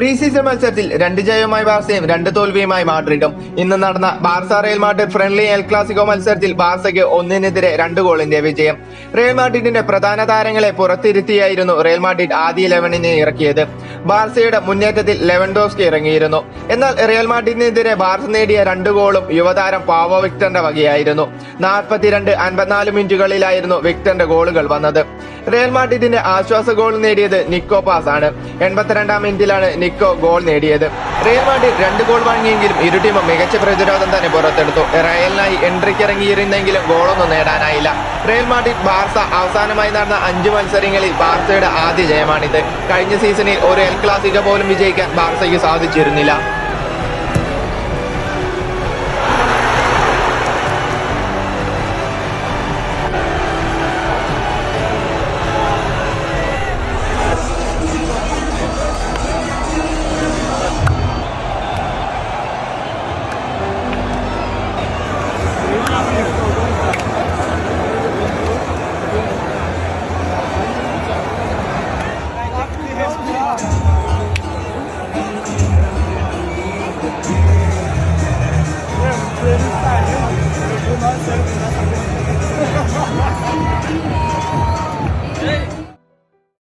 Pre season മത്സരത്തിൽ രണ്ട് ജയവുമായി ബാർസയും രണ്ട് തോൽവിയുമായി മാഡ്രിഡും. ഇന്ന് നടന്ന Barca Real Madrid friendly El Clasico മത്സരത്തിൽ ബാർസയ്ക്ക് ഒന്നിനെതിരെ രണ്ട് ഗോളിന്റെ വിജയം. റയൽ മാഡ്രിഡിന്റെ പ്രധാന താരങ്ങളെ പുറത്തിരുത്തിയായിരുന്നു റയൽ മാഡ്രിഡ് ആദ്യ ഇലവനിനെ ഇറക്കിയത്. ബാർസയുടെ മുന്നേറ്റത്തിൽ ലെവൻഡോസ്കി ഇറങ്ങിയിരുന്നു. എന്നാൽ റയൽ മാഡ്രിഡിനെതിരെ ബാർസ നേടിയ രണ്ട് ഗോളും യുവതാരം പാവോ വിക്ടറിന്റെ വകയായിരുന്നു. നാൽപ്പത്തിരണ്ട് അൻപത്തിനാല് മിനിറ്റുകളിലായിരുന്നു വിക്ടറിന്റെ ഗോളുകൾ വന്നത്. റയൽ മാഡ്രിഡിന്റെ ആശ്വാസ ഗോൾ നേടിയത് നിക്കോ പാസ് ആണ് എൺപത്തിരണ്ടാം മിനിറ്റിലാണ് നിക്കോ ഗോൾ നേടിയത്. റയൽ മാഡ്രിഡ് രണ്ട് ഗോൾ വാങ്ങിയെങ്കിലും ഇരു ടീമും മികച്ച പ്രതിരോധം തന്നെ പുറത്തെടുത്തു. റയലിനായി എൻട്രിക്ക് ഇറങ്ങിയിരുന്നെങ്കിലും ഗോളൊന്നും നേടാനായില്ല. റയൽ മാഡ്രിഡ് ബാർസ അവസാനമായി നടന്ന അഞ്ച് മത്സരങ്ങളിൽ ബാർസയുടെ ആദ്യ ജയമാണിത്. കഴിഞ്ഞ സീസണിൽ ഒരു എൽ ക്ലാസിക പോലും വിജയിക്കാൻ ബാർസയ്ക്ക് സാധിച്ചിരുന്നില്ല. Thank you.